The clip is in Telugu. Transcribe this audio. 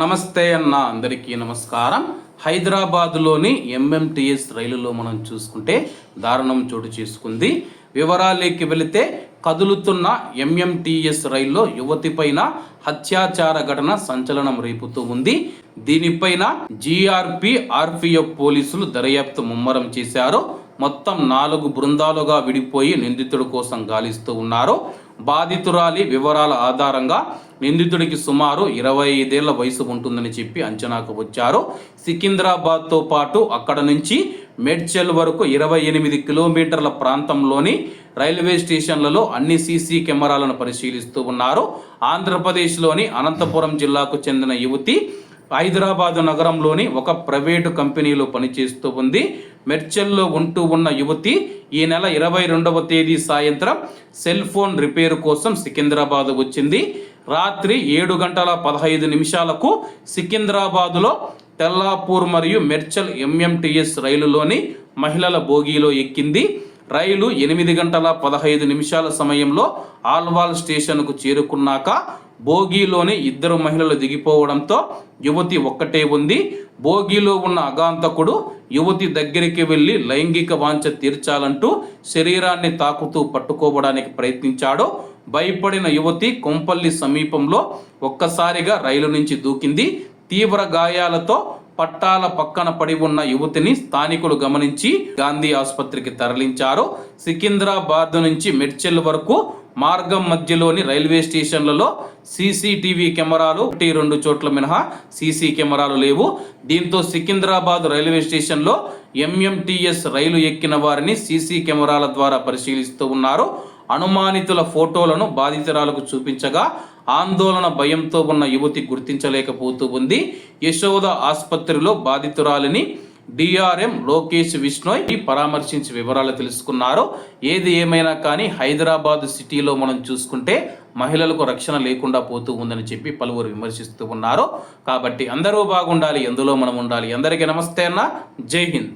నమస్తే అన్న అందరికీ నమస్కారం. హైదరాబాద్లోని ఎంఎంటిఎస్ రైలులో మనం చూసుకుంటే దారుణం చోటు చేసుకుంది. వివరాలకి వెళితే కదులుతున్న ఎంఎంటిఎస్ రైల్లో యువతిపైన హత్యాచార ఘటన సంచలనం రేపుతూ ఉంది. దీనిపైన జీఆర్పి ఆర్పిఎఫ్ పోలీసులు దర్యాప్తు ముమ్మరం చేశారు. మొత్తం నాలుగు బృందాలుగా విడిపోయి నిందితుడి కోసం గాలిస్తూ ఉన్నారు. బాధితురాలి వివరాల ఆధారంగా నిందితుడికి సుమారు ఇరవై ఐదేళ్ళ వయసు ఉంటుందని చెప్పి అంచనాకు వచ్చారు. సికింద్రాబాద్తో పాటు అక్కడ నుంచి మేడ్చల్ వరకు ఇరవై ఎనిమిది కిలోమీటర్ల ప్రాంతంలోని రైల్వే స్టేషన్లలో అన్ని సీసీ కెమెరాలను పరిశీలిస్తూ ఉన్నారు. ఆంధ్రప్రదేశ్లోని అనంతపురం జిల్లాకు చెందిన యువతి హైదరాబాదు నగరంలోని ఒక ప్రైవేటు కంపెనీలో పనిచేస్తూ ఉంది. మెర్చెల్లో ఉంటూ ఉన్న యువతి ఈ నెల ఇరవై రెండవ తేదీ సాయంత్రం సెల్ ఫోన్ రిపేరు కోసం సికింద్రాబాద్ వచ్చింది. రాత్రి ఏడు గంటల పదహైదు నిమిషాలకు సికింద్రాబాదులో తెల్లాపూర్ మరియు మెర్చల్ ఎంఎంటిఎస్ రైలులోని మహిళల బోగీలో ఎక్కింది. రైలు ఎనిమిది గంటల పదహైదు నిమిషాల సమయంలో ఆల్వాల్ స్టేషన్కు చేరుకున్నాక బోగీలోని ఇద్దరు మహిళలు దిగిపోవడంతో యువతి ఒక్కటే ఉంది. బోగీలో ఉన్న అగాంతకుడు యువతి దగ్గరికి వెళ్ళి లైంగిక వాంఛ తీర్చాలంటూ శరీరాన్ని తాకుతూ పట్టుకోవడానికి ప్రయత్నించాడు. భయపడిన యువతి కొంపల్లి సమీపంలో ఒక్కసారిగా రైలు నుంచి దూకింది. తీవ్ర గాయాలతో పట్టాల పక్కన పడి ఉన్న యువతిని స్థానికులు గమనించి గాంధీ ఆసుపత్రికి తరలించారు. సికింద్రాబాద్ నుంచి మెడ్చెల్ వరకు మార్గం మధ్యలోని రైల్వే స్టేషన్లలో సీసీటీవీ కెమెరాలు ఒకటి రెండు చోట్ల మినహా సీసీ కెమెరాలు లేవు. దీంతో సికింద్రాబాద్ రైల్వే స్టేషన్లో ఎంఎంటీఎస్ రైలు ఎక్కిన వారిని సీసీ కెమెరాల ద్వారా పరిశీలిస్తూ ఉన్నారు. అనుమానితుల ఫోటోలను బాధితురాలకు చూపించగా ఆందోళన భయంతో ఉన్న యువతి గుర్తించలేకపోతూ ఉంది. యశోద ఆసుపత్రిలో బాధితురాలిని డిఆర్ఎం లోకేష్ విష్ణోయ్ పరామర్శించి వివరాలు తెలుసుకున్నారు. ఏది ఏమైనా కానీ హైదరాబాద్ సిటీలో మనం చూసుకుంటే మహిళలకు రక్షణ లేకుండా పోతూ ఉందని చెప్పి పలువురు విమర్శిస్తూ ఉన్నారు. కాబట్టి అందరూ బాగుండాలి ఎందులో మనం ఉండాలి. అందరికీ నమస్తే అన్న. జై హింద్.